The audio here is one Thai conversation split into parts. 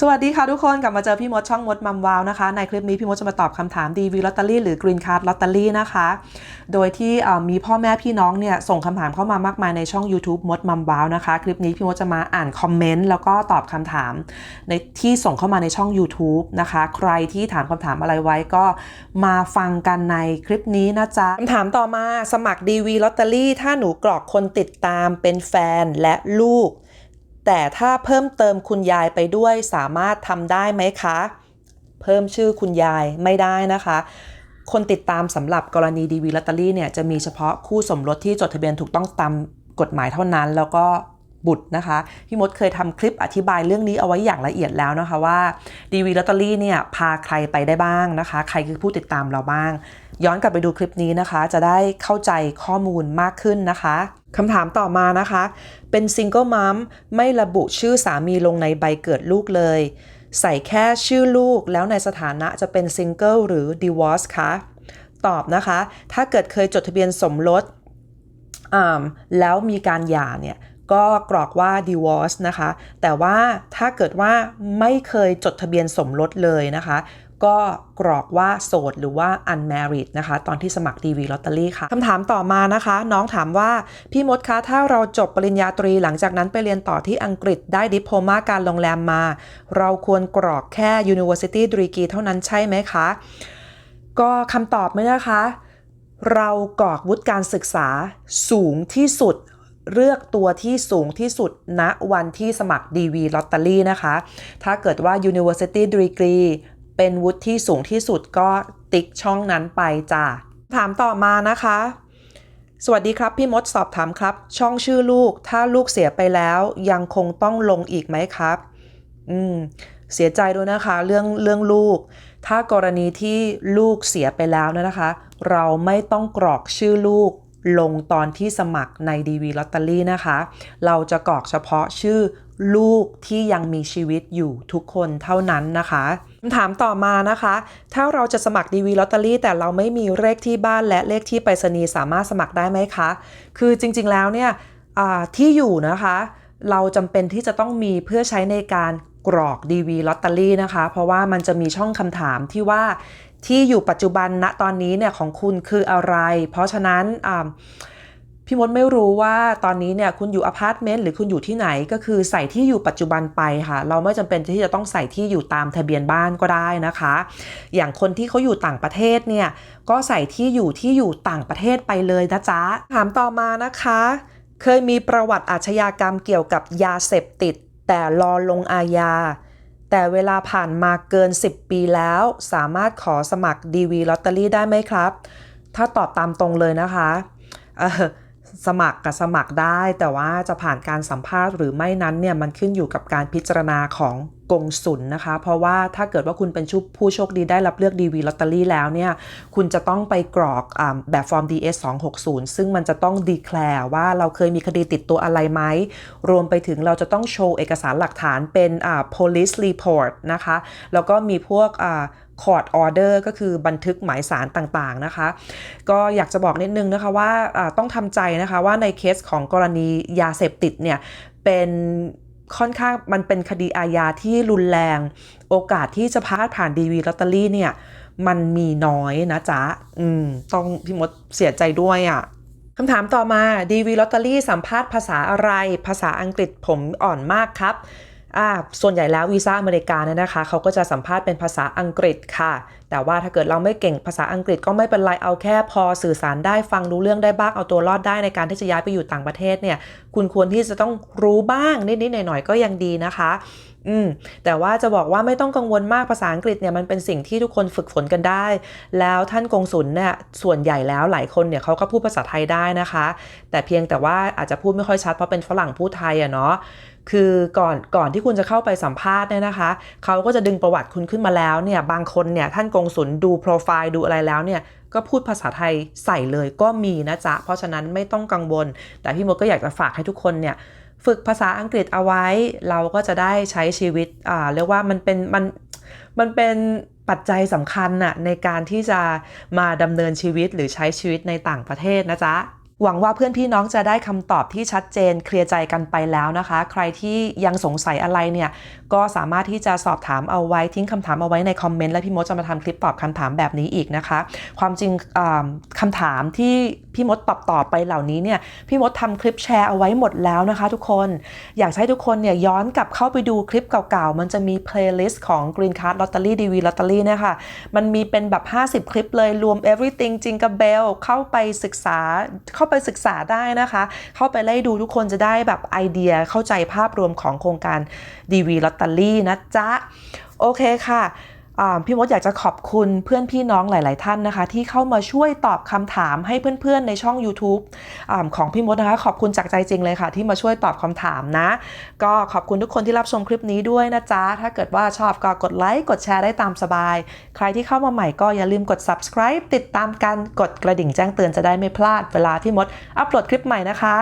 สวัสดีค่ะทุกคนกลับมาเจอพี่มดช่องมดมัมวาวนะคะ ในคลิปนี้พี่มดจะมาตอบคำถามดีวีลอตเตอรี่หรือกรีนคาร์ดลอตเตอรี่นะคะ โดยที่มีพ่อแม่พี่น้องเนี่ยส่งคำถามเข้ามามากมายในช่อง YouTube มดมัมวาวนะคะคลิปนี้พี่มดจะมาอ่านคอมเมนต์แล้วก็ตอบคำถามในที่ส่งเข้ามาในช่อง YouTube นะคะ ใครที่ถามคำถามอะไรไว้ก็มาฟังกันในคลิปนี้นะจ๊ะคำถามต่อมาสมัครดีวีลอตเตอรี่ถ้าหนูกรอกคนติดตามเป็นแฟนและลูก แต่ถ้าเพิ่มเติมคุณยายไปด้วยสามารถทำได้ไหมคะ เพิ่มชื่อคุณยายไม่ได้นะคะ คนติดตามสำหรับกรณีดีวีลอตเตอรี่เนี่ยจะมีเฉพาะคู่สมรสที่จดทะเบียนถูกต้องตามกฎหมายเท่านั้น แล้วก็ บุตรนะคะพี่มดเคยทำคลิปอธิบายเรื่องนี้เอาไว้อย่างละเอียดแล้วนะคะว่าดีวีลอตเตอรี่เนี่ยพาใครไปได้บ้างนะคะ ใครคือผู้ติดตามเราบ้าง ย้อนกลับไปดูคลิปนี้นะคะ จะได้เข้าใจข้อมูลมากขึ้นนะคะคำถามต่อมานะคะ เป็นซิงเกิลมัมไม่ระบุชื่อสามีลงในใบเกิดลูกเลย ใส่แค่ชื่อลูกแล้วในสถานะจะเป็นซิงเกิลหรือดิวอร์สคะตอบนะคะ ถ้าเกิดเคยจดทะเบียนสมรสอ่าแล้วมีการหย่าเนี่ย ก็กรอกว่า divorce นะคะ แต่ว่าถ้าเกิดว่าไม่เคยจดทะเบียนสมรสเลยนะคะ ก็กรอกว่าโสดหรือว่า unmarried นะคะ ตอนที่สมัคร DV Lottery ค่ะคำถามต่อมานะคะ น้องถามว่า พี่มดคะ ถ้าเราจบปริญญาตรีหลังจากนั้นไปเรียนต่อที่อังกฤษได้ดิโพมาการโรงแรมมา เราควรกรอกแค่ University Degree เท่านั้นใช่ไหมคะ ก็คำตอบไม่นะคะ เรากรอกวุฒิการศึกษาสูงที่สุด เลือกตัวที่สูงที่สุดณวันที่สมัคร DV Lottery นะคะ ถ้าเกิดว่า University Degree เป็นวุฒิที่สูงที่สุดก็ติ๊กช่องนั้นไปจ้ะถามต่อมานะคะ สวัสดีครับ พี่มดสอบถามครับ ช่องชื่อลูก ถ้าลูกเสียไปแล้วยังคงต้องลงอีกไหมครับ อืมเสียใจด้วยนะคะเรื่องเรื่องลูก ถ้ากรณีที่ลูกเสียไปแล้วนะคะ เราไม่ต้องกรอกชื่อลูก ลงตอนที่สมัครใน DV Lottery นะคะ เราจะกรอกเฉพาะชื่อลูกที่ยังมีชีวิตอยู่ทุกคนเท่านั้นนะคะคำถามต่อมานะคะ ถ้าเราจะสมัคร DV Lottery แต่เราไม่มีเลขที่บ้านและเลขที่ไปรษณีย์สามารถสมัครได้ไหมคะ คือจริงๆแล้วเนี่ยที่อยู่นะคะ เราจำเป็นที่จะต้องมีเพื่อใช้ในการกรอก DV Lottery นะคะ เพราะว่ามันจะมีช่องคำถามที่ว่า ที่อยู่ปัจจุบันณตอนนี้เนี่ยของคุณคืออะไร เพราะฉะนั้นพี่มดไม่รู้ว่าตอนนี้เนี่ยคุณอยู่อพาร์ตเมนต์หรือคุณอยู่ที่ไหนก็คือใส่ที่อยู่ปัจจุบันไปค่ะ เราไม่จำเป็นที่จะต้องใส่ที่อยู่ตามทะเบียนบ้านก็ได้นะคะ อย่างคนที่เขาอยู่ต่างประเทศเนี่ยก็ใส่ที่อยู่ที่อยู่ต่างประเทศไปเลยนะจ๊ะถามต่อมานะคะ เคยมีประวัติอาชญากรรมเกี่ยวกับยาเสพติด แต่รอลงอาญา แต่เวลาผ่านมาเกิน 10 ปีแล้ว สามารถขอสมัคร DV Lottery ได้ไหมครับ ถ้าตอบตามตรงเลยนะคะสมัครกับสมัครได้ แต่ว่าจะผ่านการสัมภาษณ์หรือไม่นั้นเนี่ยมันขึ้นอยู่กับการพิจารณาของ กงสุลนะคะ เพราะว่าถ้าเกิดว่าคุณเป็นชุผู้โชคดีได้รับเลือก DV Lottery แล้วเนี่ย คุณจะต้องไปกรอกอแบบฟอร์ม DS 260 ซึ่งมันจะต้องดีแคลร์ว่าเราเคยมีคดีติดตัวอะไรไหม รวมไปถึงเราจะต้องโชว์เอกสารหลักฐานเป็น police report นะคะ แล้วก็มีพวก court order ก็คือบันทึกหมายสารต่างๆนะคะ ก็อยากจะบอกนิดนึงนะคะว่าต้องทำใจนะคะว่าในเคสของกรณียาเสพติดเนี่ยเป็น ค่อนข้างมันเป็นคดีอาญาที่รุนแรง โอกาสที่จะพาดผ่านดีวีลอตเตอรี่เนี่ย มันมีน้อยนะจ๊ะ อืม ต้องพี่มดเสียใจด้วยอะ่ะคำถามต่อมาดีวีลอตเตอรี่สัมภาษณ์ภาษาอะไร ภาษาอังกฤษผมอ่อนมากครับ อ่าส่วนใหญ่แล้ววีซ่าอเมริกาเนี่ยนะคะเขาก็จะสัมภาษณ์เป็นภาษาอังกฤษค่ะ แต่ว่าถ้าเกิดเราไม่เก่งภาษาอังกฤษก็ไม่เป็นไรเอาแค่พอสื่อสารได้ฟังรู้เรื่องได้บ้างเอาตัวรอดได้ในการที่จะย้ายไปอยู่ต่างประเทศเนี่ย คุณควรที่จะต้องรู้บ้างนิดๆหน่อยๆก็ยังดีนะคะอืมแต่ว่าจะบอกว่าไม่ต้องกังวลมากภาษาอังกฤษเนี่ยมันเป็นสิ่งที่ทุกคนฝึกฝนกันได้ แล้วท่านกงสุลเนี่ยส่วนใหญ่แล้วหลายคนเนี่ยเขาก็พูดภาษาไทยได้นะคะ แต่เพียงแต่ว่าอาจจะพูดไม่ค่อยชัดเพราะเป็นฝรั่งพูดไทยอะเนาะ คือก่อนก่อนที่คุณจะเข้าไปสัมภาษณ์เนี่ยนะคะเขาก็จะดึงประวัติคุณขึ้นมาแล้วเนี่ยบางคนเนี่ยท่านกงสุลดูโปรไฟล์ดูอะไรแล้วเนี่ยก็พูดภาษาไทยใส่เลยก็มีนะจ๊ะ เพราะฉะนั้นไม่ต้องกังวล แต่พี่มดก็อยากจะฝากให้ทุกคนเนี่ยฝึกภาษาอังกฤษเอาไว้ เราก็จะได้ใช้ชีวิตอ่าเรียกว่ามันเป็นมันมันเป็นปัจจัยสำคัญน่ะในการที่จะมาดำเนินชีวิตหรือใช้ชีวิตในต่างประเทศนะจ๊ะ หวังว่าเพื่อนพี่น้องจะได้คำตอบที่ชัดเจนเคลียร์ใจกันไปแล้วนะคะ ใครที่ยังสงสัยอะไรเนี่ยก็สามารถที่จะสอบถามเอาไว้ทิ้งคำถามเอาไว้ในคอมเมนต์และพี่มดจะมาทำคลิปตอบคำถามแบบนี้อีกนะคะ ความจริงคำถามที่พี่มดตอบตอบไปเหล่านี้เนี่ยพี่มดทำคลิปแชร์เอาไว้หมดแล้วนะคะ ทุกคนอยากให้ทุกคนเนี่ยย้อนกลับเข้าไปดูคลิปเก่าๆ มันจะมีเพลย์ลิสต์ของ Green Card Lottery DV Lottery เนี่ยค่ะมันมีเป็นแบบ 50 คลิปเลยรวม everything จิงกับเบลเข้าไปศึกษาเข้าไปศึกษาได้นะคะ เข้าไปไล่ดูทุกคนจะได้แบบไอเดียเข้าใจภาพรวมของโครงการ DV Lottery นะจ๊ะ โอเคค่ะ พี่มดอยากจะขอบคุณเพื่อนพี่น้องหลาย ๆ ท่านนะคะ ที่เข้ามาช่วยตอบคำถามให้เพื่อน ๆ ในช่อง YouTube อของพี่มดนะคะ ขอบคุณจากใจจริงเลยค่ะ ที่มาช่วยตอบคำถามนะ ก็ขอบคุณทุกคนที่รับชมคลิปนี้ด้วยนะจ๊ะ ถ้าเกิดว่าชอบก็กดไลค์กดแชร์ได้ตามสบาย ใครที่เข้ามาใหม่ก็อย่าลืมกด subscribe ติดตามกันกดกระดิ่งแจ้งเตือนจะได้ไม่พลาดเวลาพี่มดอัปโหลดคลิปใหม่นะคะ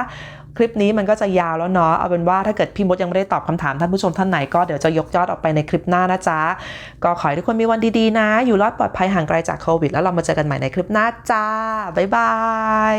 คลิปนี้มันก็จะยาวแล้วเนาะเอาเป็นว่าถ้าเกิดพี่มดยังไม่ได้ตอบคำถามท่านผู้ชมท่านไหนก็เดี๋ยวจะยกยอดออกไปในคลิปหน้านะจ๊ะ ก็ขอให้ทุกคนมีวันดีๆนะ อยู่รอดปลอดภัยห่างไกลจากโควิด แล้วเรามาเจอกันใหม่ในคลิปหน้าจ้าบ๊ายบาย